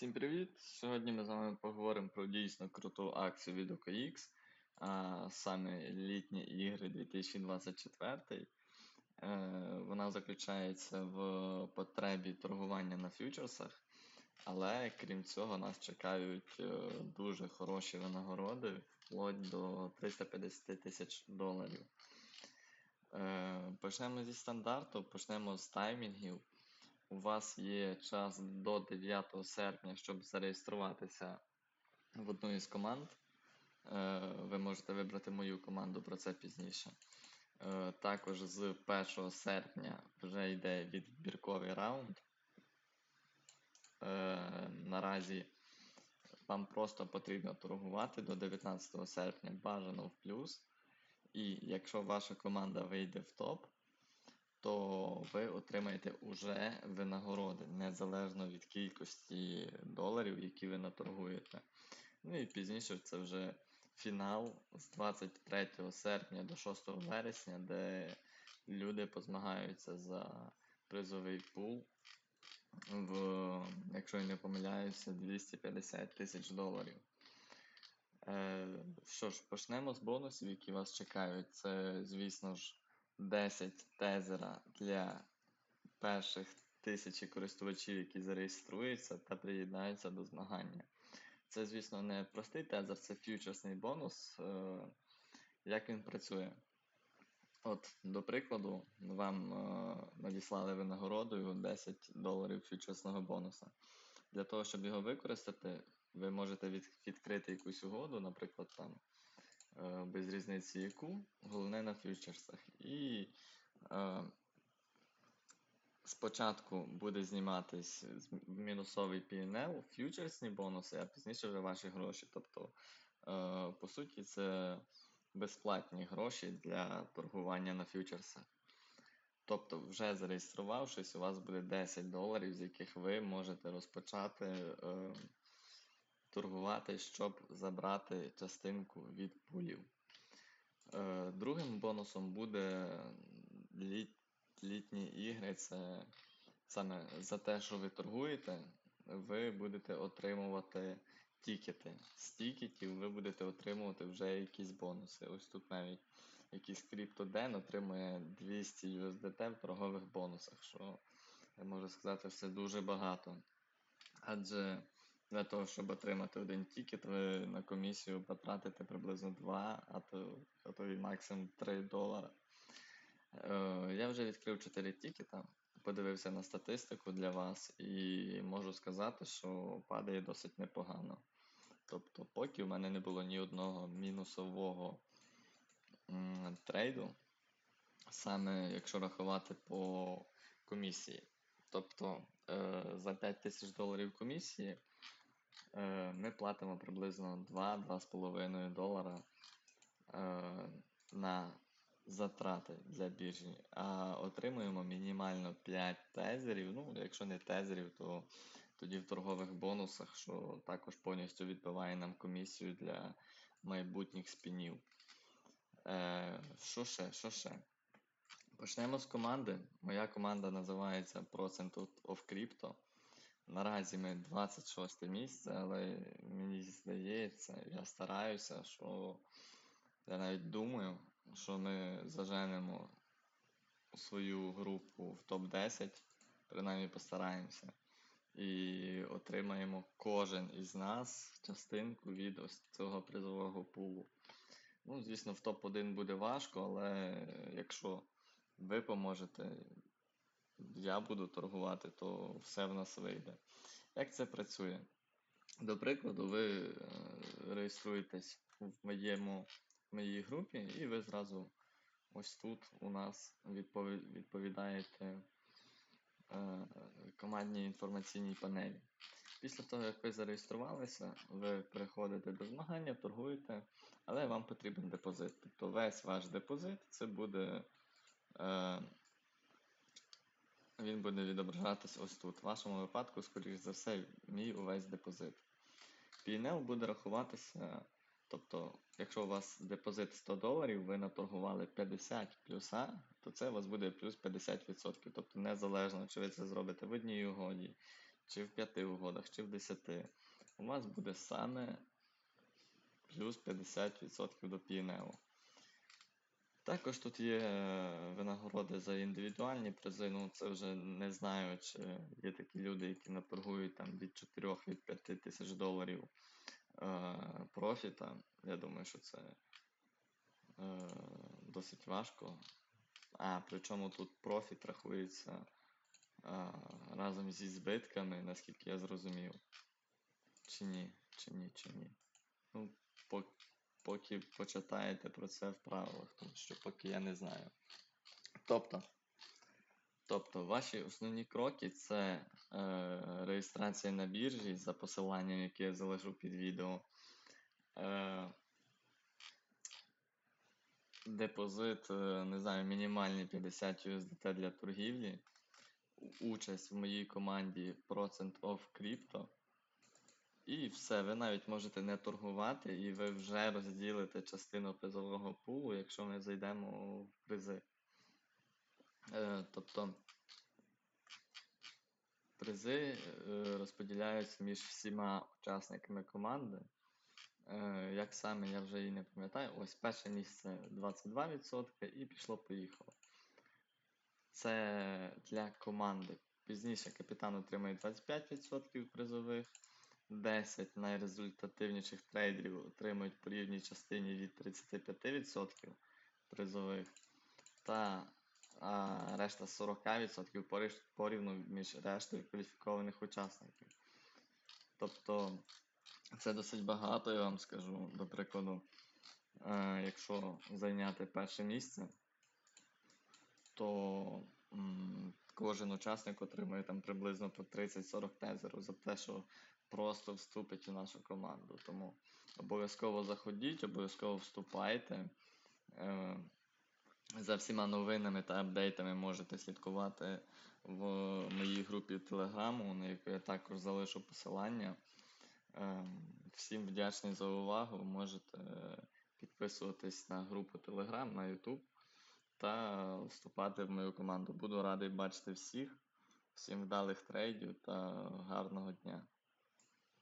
Всім привіт! Сьогодні ми з вами поговоримо про дійсно круту акцію від OKX, а саме літні ігри 2024. Е, Вона заключається в потребі торгування на фьючерсах, але крім цього нас чекають е, дуже хороші винагороди, вплоть до 350 тисяч доларів. Е, Почнемо зі стандарту, почнемо з таймінгів. У вас є час до 9 серпня, щоб зареєструватися в одну із команд. Е, Ви можете вибрати мою команду, про це пізніше. Е, Також з 1 серпня вже йде відбірковий раунд. Е, Наразі вам просто потрібно торгувати до 19 серпня бажано в плюс. І якщо ваша команда вийде в топ, то ви отримаєте уже винагороди, незалежно від кількості доларів, які ви наторгуєте. Ну і пізніше це вже фінал з 23 серпня до 6 вересня, де люди позмагаються за призовий пул в, якщо я не помиляюся, 250 тисяч доларів. Е, що ж, почнемо з бонусів, які вас чекають. Це, звісно ж, 10 тезера для перших тисячі користувачів, які зареєструються та приєднаються до змагання. Це, звісно, не простий тезер, це фьючерсний бонус. Е, Як він працює? От, до прикладу, вам е, надіслали винагородою 10 доларів фьючерсного бонуса. Для того, щоб його використати, ви можете відкрити якусь угоду, наприклад, там без різниці яку, головне на фьючерсах. І е, спочатку буде зніматись мінусовий P&L, фьючерсні бонуси, а пізніше вже ваші гроші. Тобто, е, по суті, це безплатні гроші для торгування на фьючерсах. Тобто, вже зареєструвавшись, у вас буде 10 доларів, з яких ви можете розпочати е, торгувати, щоб забрати частинку від пулів. Е, другим бонусом буде літ, літні ігри. Це саме за те, що ви торгуєте, ви будете отримувати тікети. З тікетів ви будете отримувати вже якісь бонуси. Ось тут навіть якийсь CryptoDen отримує 200 USDT в торгових бонусах, що я можу сказати, все дуже багато. Адже для того, щоб отримати один тікет, ви на комісію потратите приблизно 2, а то, а то і максимум 3 долара. Е, я вже відкрив 4 тікета, подивився на статистику для вас і можу сказати, що падає досить непогано. Тобто, поки в мене не було ні одного мінусового м, трейду, саме якщо рахувати по комісії. Тобто е, за 5 тисяч доларів комісії ми платимо приблизно 2-2,5 долара е, на затрати для біржі, а отримуємо мінімально 5 тезерів. Ну, якщо не тезерів, то тоді в торгових бонусах, що також повністю відбиває нам комісію для майбутніх спінів. Е, що ще? Що ще? Почнемо з команди. Моя команда називається Procent of Crypto. Наразі ми 26 місце, але мені здається, я стараюся, що я навіть думаю, що ми заженемо свою групу в топ-10, принаймні постараємося. І отримаємо кожен із нас частинку від ось цього призового пулу. Ну, звісно, в топ-1 буде важко, але якщо ви поможете, я буду торгувати, то все в нас вийде. Як це працює? До прикладу, ви е, реєструєтесь в моєму, в моїй групі, і ви зразу ось тут у нас відповідаєте е, командній інформаційній панелі. Після того, як ви зареєструвалися, ви переходите до змагання, торгуєте, але вам потрібен депозит. Тобто весь ваш депозит це буде. Е, він буде відображатись ось тут. В вашому випадку, скоріш за все, мій увесь депозит. P&L буде рахуватися. Тобто, якщо у вас депозит 100 доларів, ви наторгували 50 плюса, то це у вас буде плюс 50%. Тобто незалежно, чи ви це зробите в одній угоді, чи в 5 угодах, чи в 10, у вас буде саме плюс 50% до PNL. Також тут є е, винагороди за індивідуальні призи. Ну, це вже не знаю, чи є такі люди, які наторгують там від 4 від 5 тисяч доларів е, профіта. Я думаю, що це е, досить важко. А, причому тут профіт рахується а, разом зі збитками, наскільки я зрозумів. Чи ні, чи ні, чи ні. Ну, по- поки почитаєте про це в правилах, тому що поки я не знаю. Тобто, тобто ваші основні кроки це е, реєстрація на біржі за посиланням, яке я залишу під відео. Е, депозит, е, не знаю, мінімальні 50 USDT для торгівлі. Участь в моїй команді Procent of Crypto. І все, ви навіть можете не торгувати, і ви вже розділите частину призового пулу, якщо ми зайдемо в призи. Е, тобто призи е, розподіляються між всіма учасниками команди. Е, як саме, я вже і не пам'ятаю. Ось перше місце 22% і пішло-поїхало. Це для команди. Пізніше капітан отримає 25% призових, 10 найрезультативніших трейдерів отримують по рівній частині від 35% призових, та а, решта 40% порівну між рештою кваліфікованих учасників. Тобто це досить багато, я вам скажу. До прикладу, е, якщо зайняти перше місце, то м, кожен учасник отримує там приблизно по 30-40 тезеру за те, що просто вступить у нашу команду. Тому обов'язково заходіть, обов'язково вступайте. Е, за всіма новинами та апдейтами можете слідкувати в моїй групі Телеграму, на яку я також залишу посилання. Ем, Всім вдячний за увагу. Можете підписуватись на групу Telegram, на YouTube та вступати в мою команду. Буду радий бачити всіх. Всім вдалих трейдів та гарного дня.